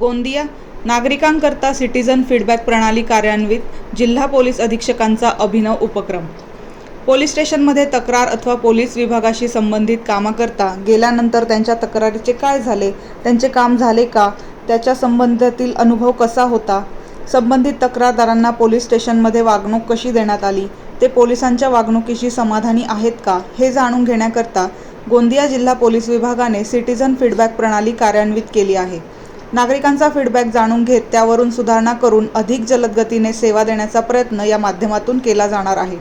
Gondia नागरिकांकरता citizen feedback प्रणाली कार्यान्वित जिल्हा पोलीस अधीक्षकांचा अभिनव उपक्रम. पोलीस स्टेशनमध्ये तक्रार अथवा पोलीस विभागाशी संबंधित कामाकरता गेल्यानंतर त्यांच्या तक्रारीचे काय झाले त्यांचे काम झाले का त्याच्या संबंधातील अनुभव कसा होता संबंधित तक्रारदारांना पोलीस स्टेशनमध्ये वागणूक कशी देण्यात आली ते पोलिसांच्या वागणुकीशी समाधानी आहेत का हे जाणून घेण्याकरता गोंदिया जिल्हा पोलीस विभागाने सिटीजन फीडबॅक प्रणाली कार्यान्वित केली आहे. नागरिकांचा फीडबॅक जाणून घेत त्यावरून सुधारणा करून अधिक जलद गतीने सेवा देण्याचा प्रयत्न या माध्यमातून केला जाणार आहे.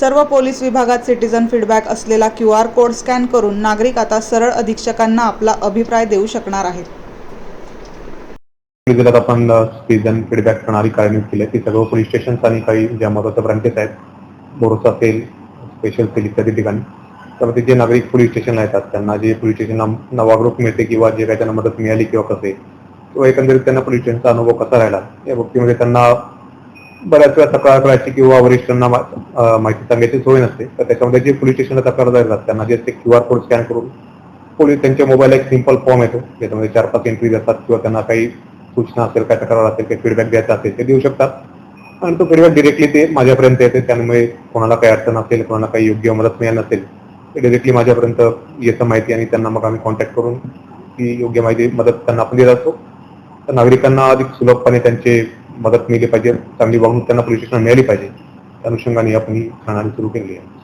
सर्व पोलीस विभागात सिटीजन फीडबॅक असलेला क्यू आर कोड स्कॅन करून नागरिक आता सरळ अधीक्षकांना आपला अभिप्राय देऊ शकणार आहेत. जिल्ह्यात आपण सिटीजन फीडबॅक प्रणाली कार्यान्वित केली आहे. ती सर्व पोलीस स्टेशन्स आणि काही ज्या महत्त्वाच्या ब्रांचेस आहेत बोरोसा सेल स्पेशल सेल इत्यादी ठिकाणी त्यामध्ये जे नागरिक पोलीस स्टेशनला येतात त्यांना जे पोलीस स्टेशनला वागणूक मिळते किंवा जे काही त्यांना मदत मिळाली किंवा कसे किंवा एकंदरीत त्यांना पोलीस स्टेशनचा अनुभव कसा राहिला या बाबतीमध्ये त्यांना बऱ्याच वेळा तक्रार करायची किंवा वरिष्ठांना माहिती सांगायची सोय नसते. तर त्याच्यामध्ये जे पोलीस स्टेशनला तक्रार येतात त्यांना जे ते क्यू आर कोड स्कॅन करून पोलीस त्यांच्या मोबाईलला एक सिंपल फॉर्म येतो ज्याच्यामध्ये चार पाच एंट्री असतात किंवा त्यांना काही सूचना असेल काय तक्रार असेल काही फीडबॅक द्यायचा असेल ते देऊ शकतात. आणि तो फीडबॅक डिरेक्टली ते माझ्यापर्यंत येते त्यामुळे कोणाला काही अडचण असेल कोणाला काही योग्य मदत मिळाली नसेल ते डिरेक्टली माझ्यापर्यंत येतं माहिती आणि त्यांना मग आम्ही कॉन्टॅक्ट करून ती योग्य माहिती मदत त्यांना आपण देत असतो. तर नागरिकांना अधिक सुलभपणे त्यांचे मदत मिळली पाहिजे चांगली वागणूक त्यांना पोलीस स्टेशन मिळाली पाहिजे. त्या अनुषंगाने आपण ही प्रणाली सुरू केली आहे.